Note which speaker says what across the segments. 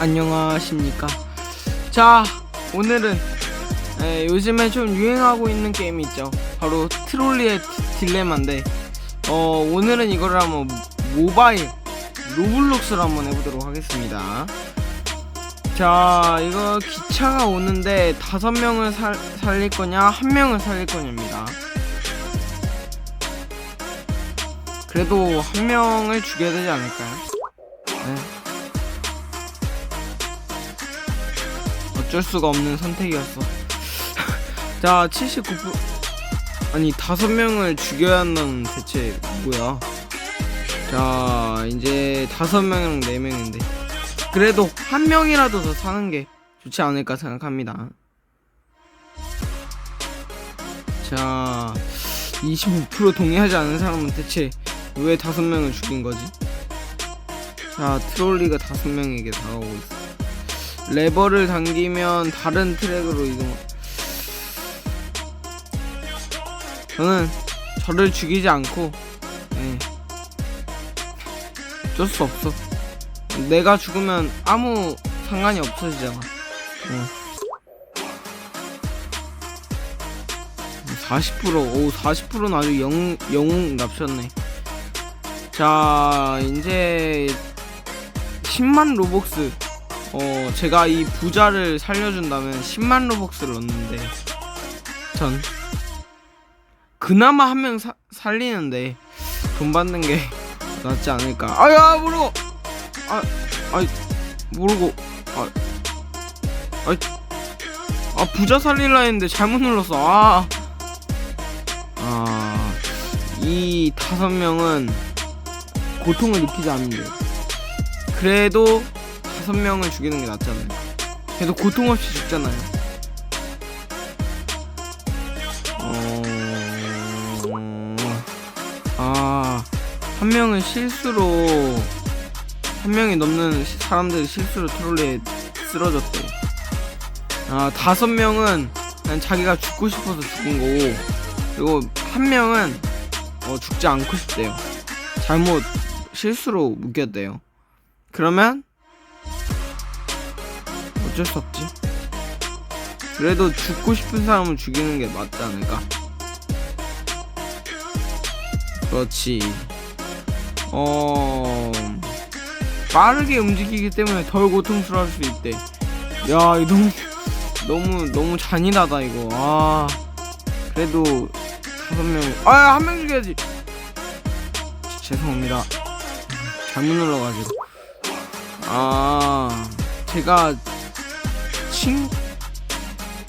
Speaker 1: 안녕하십니까. 자, 오늘은 에, 요즘에 좀 유행하고 있는 게임이 있죠. 바로 트롤리의 디- 딜레마인데, 어, 오늘은 이거를 한번 모바일 로블록스로 한번 해보도록 하겠습니다. 자, 이거 기차가 오는데 다섯 명을 살, 살릴 거냐, 한 명을 살릴 거냐입니다. 그래도 한 명을 죽여야 되지 않을까요? 네. 어쩔 수가 없는 선택이었어. 자, 79% 아니 다섯 명을 죽여야 한다는 대체 뭐야? 자, 이제 다섯 명이랑 네 명인데 그래도 한 명이라도 더 사는 게 좋지 않을까 생각합니다. 자, 25% 동의하지 않은 사람은 대체 왜 다섯 명을 죽인 거지? 자, 트롤리가 다섯 명에게 다가오고 있어. 레버를 당기면 다른 트랙으로 이동. 저는 저를 죽이지 않고, 예. 어쩔 수 없어. 내가 죽으면 아무 상관이 없어지잖아. 응. 40% 오, 40%는 아주 영, 영웅 납셨네. 자, 이제 10만 로벅스. 어, 제가 이 부자를 살려준다면 10만 로벅스를 얻는데, 전 그나마 한 명 살리는데 돈 받는 게 낫지 않을까. 아야 모르고, 아, 아, 모르고, 아, 아, 아 부자 살릴라 했는데 잘못 눌렀어. 아, 아, 이 다섯 명은 고통을 느끼지 않는데. 그래도 다섯 명을 죽이는 게 낫잖아요. 그래도 고통 없이 죽잖아요. 어... 아, 한 명은 실수로 한 명이 넘는 시- 사람들이 실수로 트롤리에 쓰러졌대. 아, 다섯 명은 그냥 자기가 죽고 싶어서 죽은 거고, 그리고 한 명은 어, 죽지 않고 싶대요. 잘못 실수로 묶였대요. 그러면 어쩔 수 없지. 그래도 죽고 싶은 사람을 죽이는 게 맞지 않을까? 그렇지. 어 빠르게 움직이기 때문에 덜 고통스러울 수 있대. 야, 이거 너무 너무 너무 잔인하다 이거. 아 그래도 다섯 명. 아 한 명 죽여야지. 죄송합니다. 잘못 눌러가지고. 아, 제가 친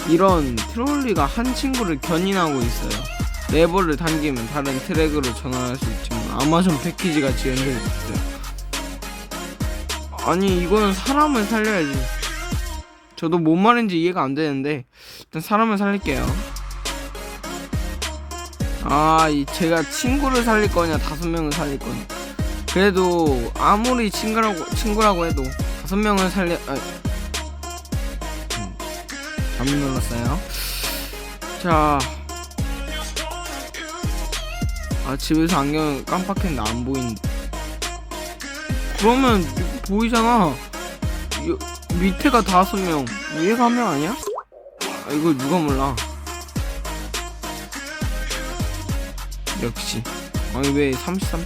Speaker 1: 이런 트롤리가 한 친구를 견인하고 있어요. 레버를 당기면 다른 트랙으로 전환할 수 있지만 아마존 패키지가 지연되어 있어요. 아니 이거는 사람을 살려야지. 저도 뭔 말인지 이해가 안 되는데 일단 사람을 살릴게요. 아, 이 제가 친구를 살릴 거냐 다섯 명을 살릴 거냐. 그래도 아무리 친구라고 친구라고 해도 다섯 명을 살려. 아, 음, 잘못 눌렀어요. 자, 아 집에서 안경 깜빡했는데 안 보이는데. 그러면 이거 보이잖아. 요, 밑에가 다섯 명, 위에가 한 명 아니야? 아 이걸 누가 몰라? 역시. 아니 왜 33%?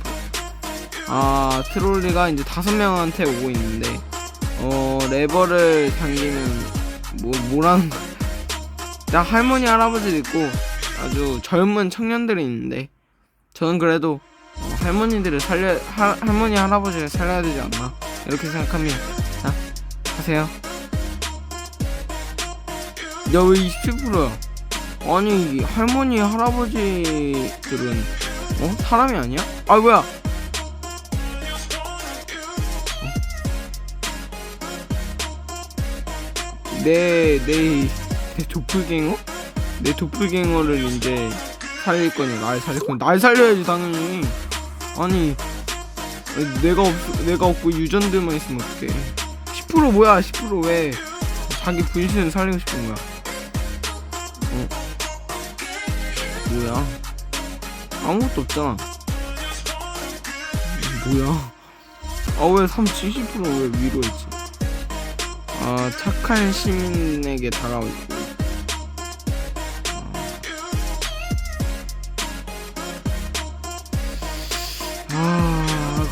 Speaker 1: 아 트롤리가 이제 다섯 명한테 오고 있는데 어 레버를 당기면 뭐 뭐라는 거야? 나 할머니 할아버지도 있고 아주 젊은 청년들이 있는데 저는 그래도 어, 할머니들을 살려 하, 할머니 할아버지를 살려야 되지 않나 이렇게 생각합니다. 자 하세요. 야 왜 27%야? 아니 이 할머니 할아버지들은 어 사람이 아니야? 아 뭐야? 내, 내, 내 도플갱어? 내 도플갱어를 이제 살릴 거냐, 날 살릴 거냐. 날 살려야지, 당연히. 아니, 내가 없, 내가 없고 유전들만 있으면 어떡해. 10% 뭐야, 10% 왜? 자기 분신을 살리고 싶은 거야. 어? 뭐야? 아무것도 없잖아. 뭐야? 아, 왜 3, 70%왜 위로 했지? 어, 착한 시민에게 다가오고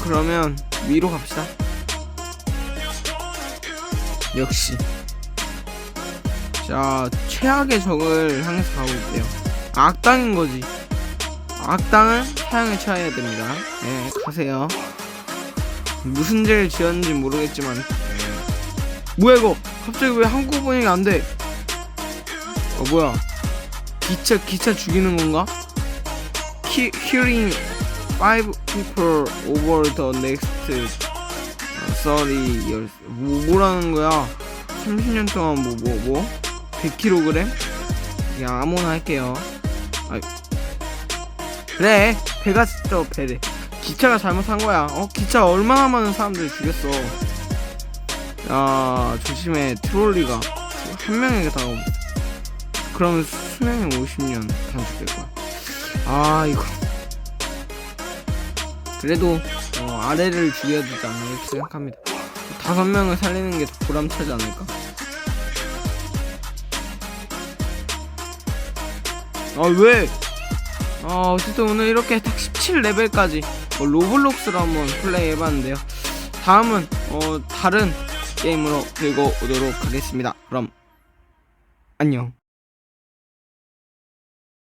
Speaker 1: 그러면 위로 갑시다. 역시. 자 최악의 적을 향해서 가고 있대요. 악당인 거지. 악당은 사형에 처해야 됩니다. 네 가세요. 무슨 죄를 지었는지 모르겠지만. 네. 뭐야 이거? 갑자기 왜 한국 번역이 안 돼? 어 뭐야? 기차 기차 죽이는 건가? Ki- Killing five people over the next uh, 30 years. 뭐, 뭐라는 거야? 30년 동안 뭐 뭐 뭐, 100kg? 그냥 아무나 할게요. 아 그래. 배가 진짜 배래. 기차가 잘못한 거야. 어 기차 얼마나 많은 사람들 죽였어. 야 조심해. 트롤리가 한 명에게 다가오면 그러면 수명이 50년 단축될 거야. 아 이거 그래도 어, 아래를 죽여야 되지 않나 이렇게 생각합니다. 다섯 명을 살리는 게더 보람차지 않을까? 아 왜? 아 어쨌든 오늘 이렇게 딱 17레벨까지 뭐 로블록스로 한번 플레이 해봤는데요. 다음은 어 다른 게임으로 들고 오도록 하겠습니다. 그럼 안녕